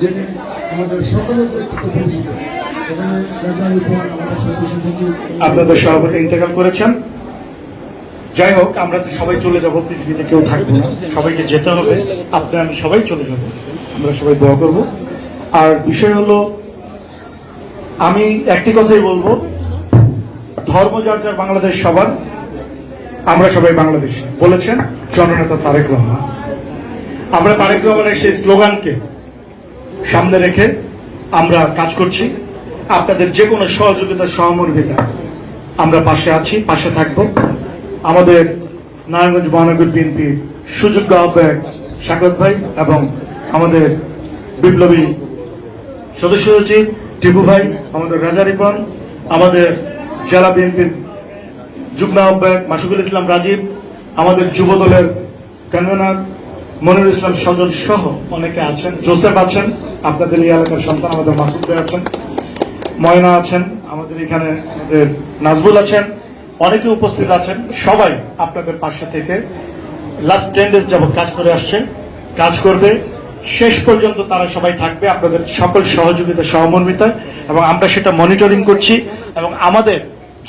যিনি আমাদের সকলের পরিচিত পরিচিত আপনাদের সভাপতি ইন্তেকাল করেছেন। যাই হোক, আমরা তো সবাই চলে যাব, পৃথিবীতে কেউ থাকব না। সবাইকে যেতে হবে আপনি আমি সবাই চলে যাব। আমরা সবাই দোয়া করব। আর বিষয় হলো, আমি একটি কথাই বলব। ধর্ম যার যার বাংলাদেশ সবার, আমরা সবাই বাংলাদেশ। বলেছেন জননেতা তারেক রহমান। আমরা তারেক রহমানের সেই স্লোগানকে সামনে রেখে আমরা কাজ করছি। আপনাদের যে কোনো সহযোগিতা সহমর্মিতা, আমরা পাশে আছি, পাশে থাকব। আমাদের নারায়ণগঞ্জ মহানগর বিএনপি সুযোগ্য আহ্বায়ক সাগত ভাই এবং আমাদের বিপ্লবী সদস্য সচিব টিপু ভাই, আমাদের রাজা রিপন, আমাদের জেলা বিএনপির যুগ্ম আহ্বায়ক মাসুকুল ইসলাম রাজীব, আমাদের যুব দলের কনভেনার মনিরুল ইসলাম সজন সহ অনেকে আছেন। জোসেফ আছেন, আপনাদের এই এলাকার সন্তান আমাদের মাসুদ ভাই আছেন, ময়না আছেন, আমাদের এখানে আমাদের নাজবুল আছেন, অনেকে উপস্থিত আছেন। সবাই আপনাদের পাশে থেকে লাস্ট টেন ডেজ যাবত কাজ করে আসছেন কাজ করবে। শেষ পর্যন্ত তারা সবাই থাকবে আপনাদের সকল সহযোগিতা সহমর্মিতায় এবং আমরা সেটা মনিটরিং করছি এবং আমাদের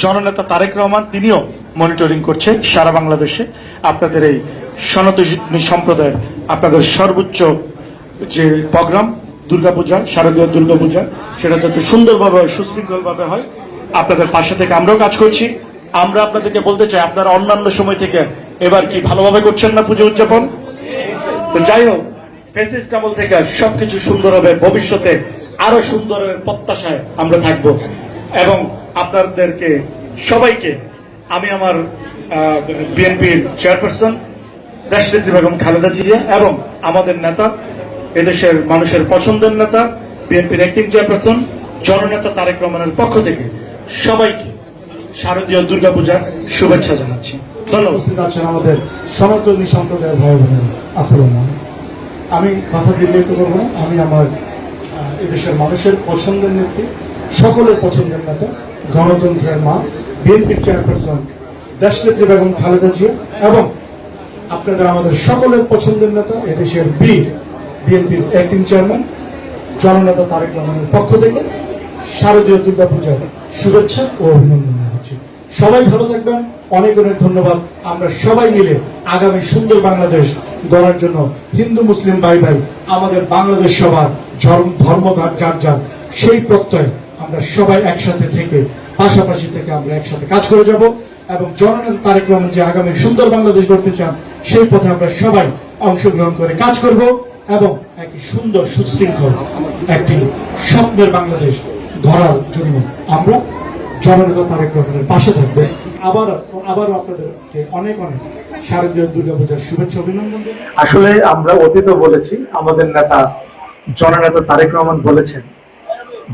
জননেতা তারেক রহমান তিনিও মনিটরিং করছে সারা বাংলাদেশে। আপনাদের এই সনাতনী সম্প্রদায়ের আপনাদের সর্বোচ্চ যে প্রোগ্রাম, দুর্গাপূজা, শারদীয় দুর্গাপূজা, সেটা যাতে সুন্দরভাবে হয় সুশৃঙ্খলভাবে হয়, আপনাদের পাশে থেকে আমরাও কাজ করছি। আমরা আপনাদেরকে বলতে চাই, আপনারা অন্যান্য সময় থেকে এবার কি ভালোভাবে করছেন না পুজো উদযাপন? তো যাই হোক ফেসিস্ট আমল থেকে সবকিছু সুন্দর হবে, ভবিষ্যতে আরও সুন্দরের প্রত্যাশায় আমরা থাকব। এবং আপনাদেরকে সবাইকে, আমি আমার বিএনপির চেয়ারপারসন দেশনেত্রী বেগম খালেদা জিয়া এবং আমাদের নেতা, এদেশের মানুষের পছন্দের নেতা, বিএনপির অ্যাক্টিং চেয়ারপারসন জননেতা তারেক রহমানের পক্ষ থেকে সবাইকে শারদীয় দুর্গাপূজার শুভেচ্ছা জানাচ্ছি। ধন্যবাদ। আছেন আমাদের সনাতনী সম্প্রদায়ের ভাই বোনেরা আসসালাম আমি কথা দীর্ঘায়িত করব না। আমি আমার এদেশের মানুষের পছন্দের নেত্রী, সকলের পছন্দের নেতা, গণতন্ত্রের মা, বিএনপির চেয়ারপারসন দেশনেত্রী বেগম খালেদা জিয়া এবং আপনাদের আমাদের সকলের পছন্দের নেতা এদেশের বীর বিএনপির অ্যাক্টিং চেয়ারম্যান জননেতা তারেক রহমানের পক্ষ থেকে শারদীয় দুর্গাপূজার শুভেচ্ছা ও অভিনন্দন জানাচ্ছি। সবাই ভালো থাকবেন, অনেক অনেক ধন্যবাদ। আমরা সবাই মিলে আগামী সুন্দর বাংলাদেশ গড়ার জন্য হিন্দু, মুসলিম, ভাই ভাই, আমাদের বাংলাদেশ সবার ধর্ম যার যার, সেই প্রত্যয় আমরা সবাই একসাথে থেকে, পাশাপাশি থেকে আমরা একসাথে কাজ করে যাব এবং জননেতা তারেক রহমান যে আগামী সুন্দর বাংলাদেশ গড়তে চান সেই পথে আমরা সবাই অংশগ্রহণ করে কাজ করব এবং একটি সুন্দর সুশৃঙ্খল, একটি স্বপ্নের বাংলাদেশ গড়ার জন্য আমরা জননেতা তারেক রহমানের পাশে থাকবে। আবার আবারও আপনাদেরকে অনেক অনেক শারদীয় দুর্গাপূজার শুভেচ্ছা, অভিনন্দন আসলে আমরা অতীত বলেছি, আমাদের নেতা জননেতা তারেক রহমান বলেছেন,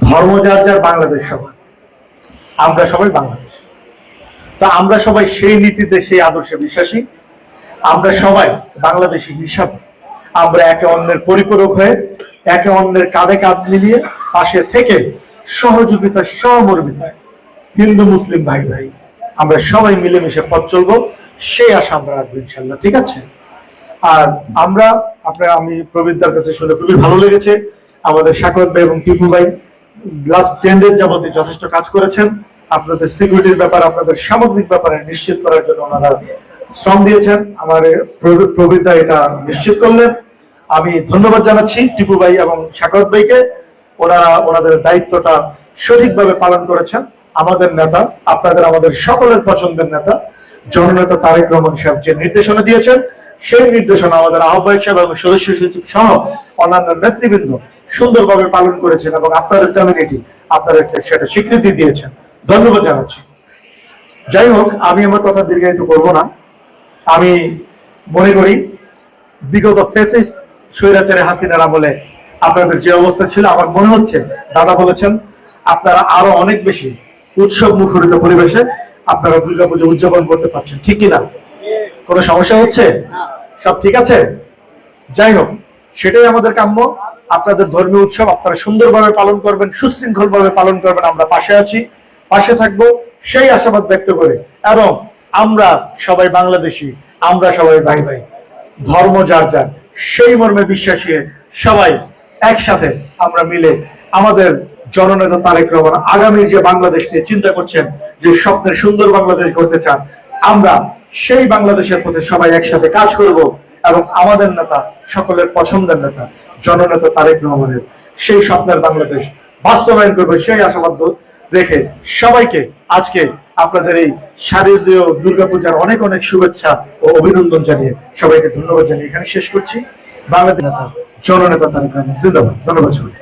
ধর্ম যার যার বাংলাদেশ সবার। আমরা সবাই বাংলাদেশ। তা আমরা সবাই সেই নীতিতে, সেই আদর্শে বিশ্বাসী। আমরা সবাই বাংলাদেশি হিসাবে, আমরা একে অন্যের পরিপূরক হয়ে একে অন্যের কাঁধে কাঁধ মিলিয়ে পাশে থেকে সহযোগিতা সহমর্মিতায় হিন্দু, মুসলিম ভাই ভাই আমরা সবাই মিলেমিশে পথ চলবো, সেই আশা আমরা রাখব ইনশাল্লাহ ঠিক আছে? আর আমরা, আপনার, আমি প্রবীরদার কাছে শুনে খুবই ভালো লেগেছে, আমাদের সাকত ভাই এবং টিপু ভাই লাস্ট টেন ডেজ যাবতীয় যথেষ্ট কাজ করেছেন, আপনাদের সিকিউরিটির ব্যাপার, আপনাদের সামগ্রিক ব্যাপারে নিশ্চিত করার জন্য ওনারা শ্রম দিয়েছেন আমার প্রবীরদা এটা নিশ্চিত করলেন। আমি ধন্যবাদ জানাচ্ছি টিপু ভাই এবং সাকত ভাইকে। ওনারা ওনাদের দায়িত্বটা সঠিকভাবে পালন করেছেন। আমাদের নেতা, আপনাদের আমাদের সকলের পছন্দের নেতা, জননেতা তারেক রহমান সাহেব যে নির্দেশনা দিয়েছেন, সেই নির্দেশনা আমাদের আহ্বায়ক সাহেব এবং সদস্য সচিব সহ অন্যান্য নেতৃবৃন্দ সুন্দরভাবে পালন করেছেন এবং আপনাদের কমিউনিটি আপনাদেরকে সেটা স্বীকৃতি দিয়েছেন। ধন্যবাদ জানাচ্ছি। যাই হোক, আমি আমার কথা দীর্ঘায়িত করব না। আমি মনে করি বিগত ফেসিস্ট স্বৈরাচারে হাসিনার আমলে আপনাদের যে অবস্থা ছিল, আমার মনে হচ্ছে, দাদা বলেছেন, আপনারা আরও অনেক বেশি উৎসব মুখরিত পরিবেশে আপনারা দুর্গাপুজো উদযাপন করতে পারছেন, ঠিক কিনা? কোনো সমস্যা হচ্ছে? সব ঠিক আছে? যাই হোক, সেটাই আমাদের কাম্য। আপনাদের ধর্মীয় উৎসব আপনারা সুন্দরভাবে পালন করবেন সুশৃঙ্খল ভাবে পালন করবেন, আমরা পাশে আছি, পাশে থাকব, সেই আশাবাদ ব্যক্ত করে। এবং আমরা সবাই বাংলাদেশি, আমরা সবাই ভাই ভাই। ধর্ম যার যার, সেই মর্মে বিশ্বাসী সবাই একসাথে আমরা মিলে আমাদের জননেতা তারেক রহমান আগামী যে বাংলাদেশ নিয়ে চিন্তা করছেন, যে স্বপ্নের সুন্দর বাংলাদেশ গড়তে চান, আমরা সেই বাংলাদেশের পথে সবাই একসাথে কাজ করব এবং আমাদের নেতা, সকলের পছন্দের নেতা, জননেতা তারেক রহমানের সেই স্বপ্নের বাংলাদেশ বাস্তবায়ন করবে সেই আশাবাদ রেখে সবাইকে আজকে আপনাদের এই শারদীয় দুর্গাপূজার অনেক অনেক শুভেচ্ছা ও অভিনন্দন জানিয়ে সবাইকে ধন্যবাদ জানিয়ে এখানে শেষ করছি। বাংলাদেশ নেতা, জননেতা তারেক জিন্দাবাদ। ধন্যবাদ সবাই